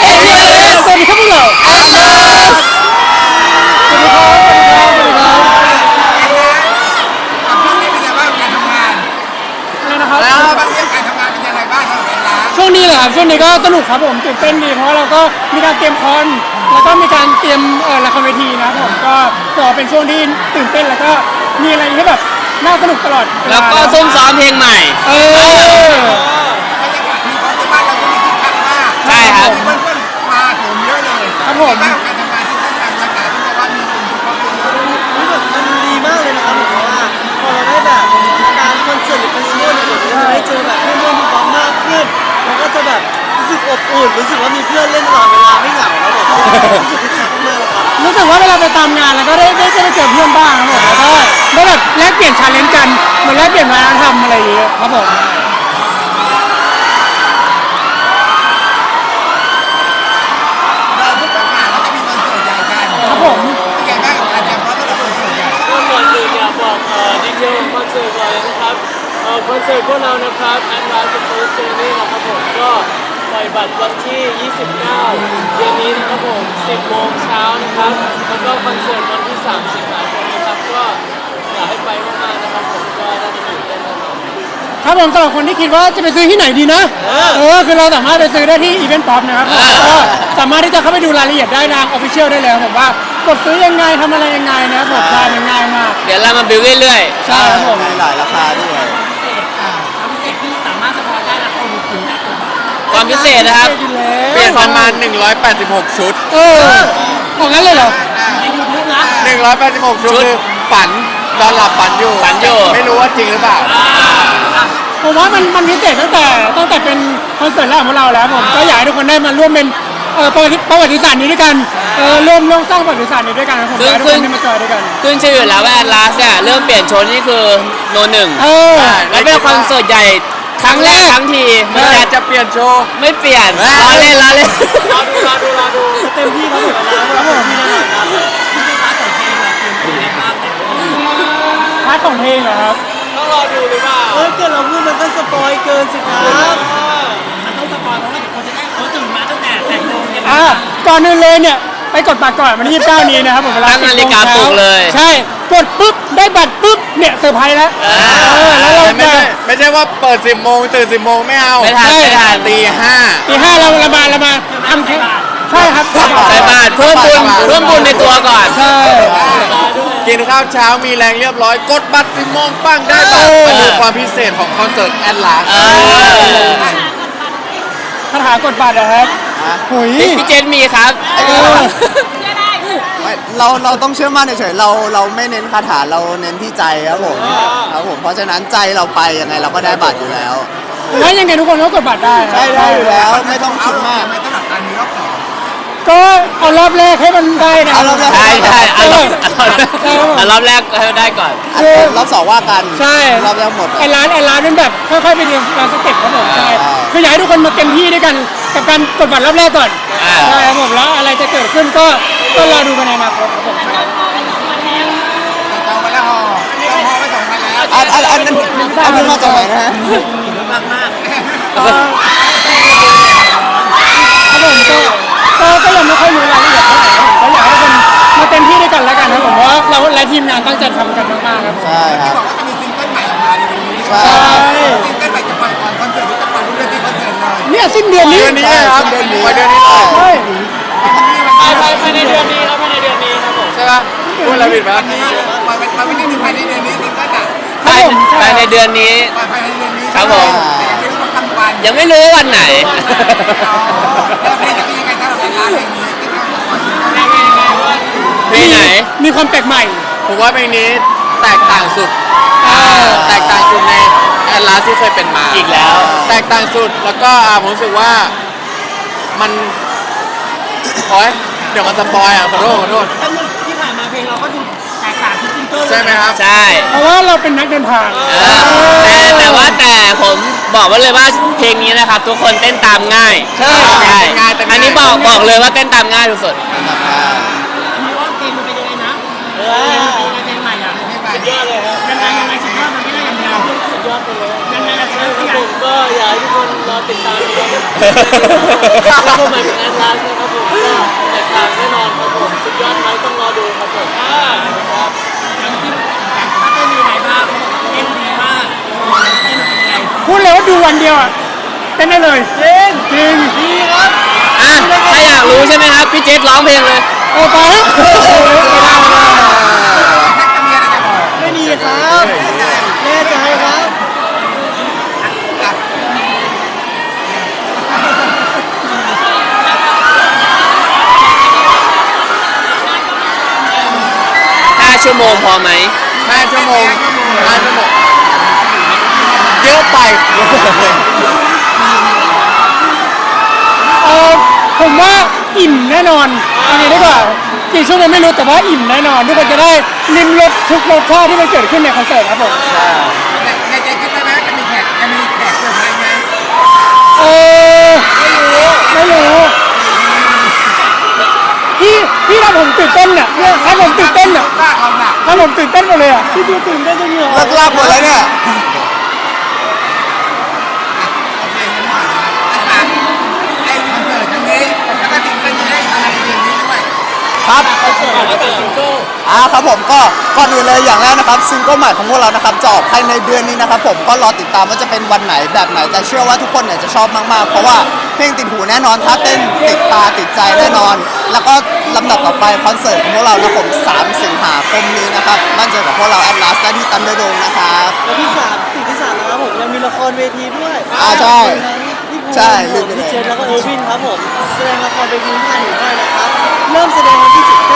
เอเอสสวัสดีครับพวกเราแอดลาสสวัสดีครับสวัสดีครับสวัสดีครับกับช่วงนี้เป็นยังไงบ้างการทำงานอะไรนะครับแล้วบางเรื่องการทำงานเป็นยังไงบ้างสำหรับเวลาช่วงนี้เหรอครับช่วงนี้ก็สนุกครับผมตื่นเต้นดีเพราะว่าเราก็มีการเตรียมคอนแล้วก็มีการเตรียมเอ่อละครเวทีนะครับผมก็ก็เป็นช่วงที่ตื่นเต้นแล้วก็มีอะไรที่แบบน่าสนุกตลอดเาแล้วก็ซุ่มซ้อมเพลงใหม่ เออ มีเพื่อนๆมาถึงเยอะเลยเป็นยังไงบ้างการทำงานที่ต้องการบรรยากาศที่ว่ามีคนทุกคนเยอะรู้สึกมันดีมากเลยนะครับผมว่าพอเราได้แบบการคอนเสิร์ตหรือเฟสติวัลเนี่ยเราจะได้เจอแบบเพื่อนๆที่พร้อมมากขึ้นแล้วก็จะแบบรู้สึกอบอุ่นรู้สึกว่ามีเพื่อนเล่นตลอดเวลาไม่เหงาครับผมรู้สึกคึกคักมากเลยครับรู้สึกว่าเวลาไปตามงานแล้วก็ได้ได้ได้เจอเพื่อนบ้างครับผมแล้วก็ได้แบบแลกเปลี่ยนชาเลนจ์กันเหมือนแลกเปลี่ยนวัฒนธรรมอะไรอย่างเงี้ยครับผม เราทุกประกาศเราจะมีคอนเสิร์ตใหญ่กัน ครับผม เป็นยังไงบ้างกับการเตรียมพร้อมสำหรับคอนเสิร์ตใหญ่ ก็ก่อนอื่นอยากบอกเอ่อ ดีเทลของคอนเสิร์ตก่อนเลยนะครับเอ่อคอนเสิร์ตพวกเรานะครับแอนด์ไลน์สเปอร์เซนี่นะครับผมก็ปล่อยบัตรวันที่ 29 เดือนนี้นะครับผม 10 โมงเช้านะครับ แล้วก็คอนเสิร์ตวันที่ 3 สิงหาคมนะครับก็อยากให้ไปมากๆนะครับผมก็น่าจะตื่นเต้นแน่นอนครับผมสำหรับคนที่คิดว่าจะไปซื้อที่ไหนดีนะเออคือเราสามารถไปซื้อได้ที่อีเวนต์ป๊อปนะครับผมก็สามารถที่จะเข้าไปดูรายละเอียดได้ทางออฟฟิเชียลได้เลยครับผมว่า กดซื้อยังไงทำอะไรยังไงนะครับผมใช่มันง่ายมาก เดี๋ยวเรามาบิวเรื่อยใช่ครับผมในหลายราคาด้วยๆความพิเศษนะครับเปลี่ยนประมาณ 186 ชุด เออของงั้นเลยเหรอ186 ชุดคือฝันนอนหลับฝันอยู่ฝันอยู่ ไม่รู้ว่าจริงหรือเปล่า ผมว่ามันมันพิเศษตั้งแต่ตั้งแต่เป็นคอนเสิร์ตแรกของเราแล้วผมก็อยากให้ทุกคนได้มาร่วมเป็นเออประวัติประวัติศาสตร์นี้ด้วยกัน เออร่วมร่วมสร้างประวัติศาสตร์นี้ด้วยกันครับผมอยากให้ทุกคนได้มาจอยด้วยกัน ขึ้นชื่ออยู่แล้วว่าแอดลาสเนี่ยเริ่มเปลี่ยนโชนนี่คือโนหนึ่งเออแล้วเป็นคอนเสิร์ตใหญ่ครั้งแรกทั้งทีมันอยากจะเปลี่ยนโชว์ ไม่เปลี่ยนล้อเล่นล้อเล่นรอดูรอดูรอดูเต็มที่ครับผมแล้วครับผมที่แน่นอนครับพาร์ทของเพลงเหรอครับต้องรอดูหรือเปล่าเออเกิดเราพูดมันก็สปอยเกินสิครับอ่าก่อนอื่นเลยเนี่ย ไปกดบัตรก่อนวันที่29นี้นะครับผมเวลาตั้งนาฬิกา10โมงปลุกเลย ใช่ กดปุ๊บ ได้บัตรปุ๊บ เนี่ยเซอร์ไพรส์แล้วอ่าเออแล้วเราไม่จะ ใช่ไม่ใช่ว่าเปิด 10โมงตื่น 10โมงไม่เอาไม่ทันไม่ทัน ตีห้า ตีห้าเราเรามาเรามาทำแค่ใช่ครับใส่บาทเพิ่มบุญเพิ่มบุญในตัวก่อน ใช่กินข้าวเช้ามีแรงเรียบร้อย กดบัตร10โมงปั้งได้บัตรมาดูความพิเศษของคอนเสิร์ตแอดลาส เออ คาถากดบัตรนะครับ หุยพี่เจนมีครับเออไม่เราเราต้องเชื่อมั่นเฉยๆเราเราไม่เน้นคาถาเราเน้นที่ใจครับผมครับผมเพราะฉะนั้นใจเราไปยังไงเราก็ได้บัตรอยู่แล้ว แล้วยังไงทุกคนก็กดบัตรได้ครับใช่ได้อยู่แล้วไม่ต้องคิดมากทำไมต้องหลับการมีรอบสองก็ เอารอบแรกให้มันได้นะเอารอบแรก ใช่ใช่เอารอบใช่ครับผมเอารอบแรกให้ได้ก่อนอันรอบสองว่ากันใช่รอบแรกหมดไอ้ร้านไอ้ร้านเป็นแบบค่อยๆไปเรียนร้านสเต็ปครับผมใช่อ่าคืออยากให้ทุกคนมาเต็มที่ด้วยกันกับการกดบัตรรอบแรกก่อนอ่า ใช่ครับผมแล้วอะไรจะเกิดขึ้นก็ก็รอดูกันในอนาคตครับผมใช่แต่จองไปแล้วฮอจองฮอไปสองพันแล้วอันอันอันนั้นอันนั้นมาจากไหนนะฮะเอ่อครับผมก็ก็ก็ยังไม่ค่อยรู้รายละเอียดเท่าไหร่ ผมเพราะว่าเราและทีมงานตั้งใจทำกันมากๆครับผมใช่คที่รับ บอกว่าจะมีซิงเกิลใหม่ออกมาในวันนี้ใช่ใช่ ซิงเกิลใหม่จะปล่อยก่อนคอนเสิร์ตหรือจะปล่อยรุ่นเดียวที่คอนเสิร์ตเลยเนี่ยสิ้นเดือนนี้เดือนนี้นะครับเดือนนี้ไปเดือนนี้เลยใช่ภายภายภายในเดือนนี้ครับภายในเดือนนี้ครับผมใช่ปะพูดอะไรผิดปะวันนี้ปล่อยไปวันที่หนึ่งภายในเดือนนี้ซิงเกิลอะครับผมภายในเดือนนี้ ปล่อยภายในเดือนนี้ครับผม แต่ยังไม่รู้ว่าตั้งวันยังไม่รู้ว่าวันไหน อ๋อแล้วเพลงจะเป็นยังไงสำหรับในร้านเพลงนี้ที่เขาปล่อย เพลงไหน มีความแปลกใหม่ ผมว่าเพลงนี้แตกต่างสุดแตกต่างสุดในแอดลาสที่เคยเป็นมา อีกแล้ว แตกต่างสุดแล้วก็อ่าผมรู้สึกว่ามันโอ๊ยเดี๋ยวมันสปอยอะขอโทษขอโทษที่ผ่านมาเพลงเราก็ดูแตกต่างที่ซิงเกิลใช่ไหมครับ ใช่เพราะว่าเราเป็นนักเดินทางเออแต่แต่ว่าแต่ผมบอกไว้เลยว่าเพลงนี้นะครับ ทุกคนเต้นตามง่ายใช่ใช่เต้นง่ายเต้นง่าย อันนี้บอกบอกเลยว่าเต้นตามง่ายสุดมี บผมก็อยากให้ทุกคนรออติดตามนะครับแล้วก็มาเป็นแอดลาสนะครับผมก็แตกต่างแน่นอนครับผมสุดยอดไหมต้องรอดูครับผมอ่าครับพูดเลยว่าดูวันเดียวอะเต้นได้เลยจริงจริงดีครับอะถ้าอยากรู้ใช่ไหมครับ พี่เจษร้องเพลงเลยโอ้ไปแล้วไม่มีครับแน่ใจครับ 5 ชั่วโมงพอไหมห้าชั่วโมงห้าชั่วโมงเยอะไปเออผมว่าอิ่มแน่นอนอันนี้ดีกว่ากี่ชั่วโมงไม่รู้แต่ว่าอิ่มแน่นอนทุกคนจะได้ลิ้มรสทุกรสชาติที่มันเกิดขึ้นในคอนเสิร์ตครับผม ในใจคิดไว้ไหมจะมีแขกจะมีแขกเซอร์ไพรส์ไหม เออไม่รู้พี่ พี่ทำผมตื่นเต้นเนี่ยเนี่ยทำผมตื่นเต้นเนี่ยว่าเขาหนักทำผมตื่นเต้นหมดเลยอะพี่ดูตื่นเต้นจนเหงื่ออเลิอกกลากหมดแล้วเนี่ยโอเคงั้นผ่านไอ้คอนเสิร์ตครั้งนี้แล้วก็ถึงเป็นยังไงอะไรอย่างนี้ด้วยครับแล้วแต่ซิงเกิลอ่าครับผมก็ก่อนอื่นเลยอย่างแรกนะครับซิงเกิลใหม่ของพวกเรานะครับจะออกภายในเดือนนี้นะครับผมก็รอติดตามว่าจะเป็นวันไหนแบบไหนแต่เชื่อว่าทุกคนเนี่ยจะชอบมากๆ เพราะว่า เพลงติดหูแน่นอนถ้าเต้นติดตาติดใจแน่นอน แล้วก็ลำดับต่อไปคอนเสิร์ตของพวกเรานะผม3สิงหาคมนี้นะครับมั่นใจกับพวกเราแอดลาสที่ตันเดอร์โดงนะครับและที่สามสิ่งที่สามนะครับผมยังมีละครเวทีด้วยอ่าใช่ พี่ภูมิใช่ลืผมไปเลย พี่เจนแล้วก็เออร์วินครับผม แสดงละครเวทีท่าหนูได้นะครับ เริ่มแสดงวันที่ 19